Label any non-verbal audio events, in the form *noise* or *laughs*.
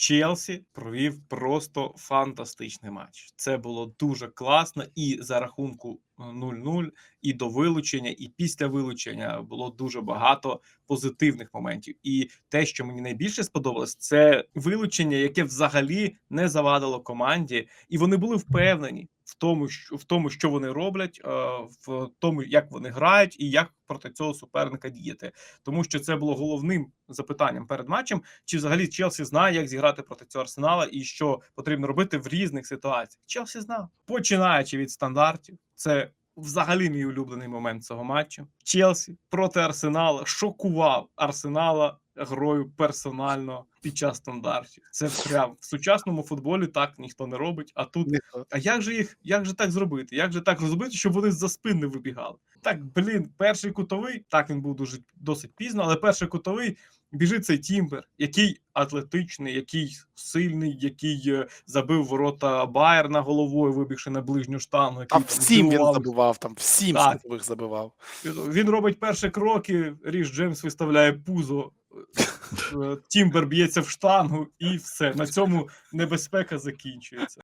Челсі провів просто фантастичний матч. Це було дуже класно, і за рахунку 0-0, і до вилучення, і після вилучення було дуже багато позитивних моментів. І те, що мені найбільше сподобалось, це вилучення, яке взагалі не завадило команді, і вони були впевнені в тому, що в тому, що вони роблять, е, в тому, як вони грають, і як проти цього суперника діяти. Тому що це було головним запитанням перед матчем, чи взагалі Челсі знає, як зіграти проти цього арсенала, і що потрібно робити в різних ситуаціях. Челсі знав, починаючи від стандартів, це взагалі мій улюблений момент цього матчу. Челсі проти Арсенала шокував Арсенала грою персонально під час стандартів. Це прям в сучасному футболі так ніхто не робить. А тут а як же їх, як же так зробити? Як же так зробити, щоб вони з-за спин не вибігали? Так, блін, перший кутовий, так він був дуже досить пізно, але перший кутовий біжить цей Тімбер, який атлетичний, який сильний, який е, забив ворота Байерна головою, вибігши на ближню штангу. Який всім він забивав, там всім світових забивав. Він робить перші кроки, Ріш Джеймс виставляє пузо. е, *laughs* Тімбер б'ється в штангу, і все. На цьому небезпека закінчується.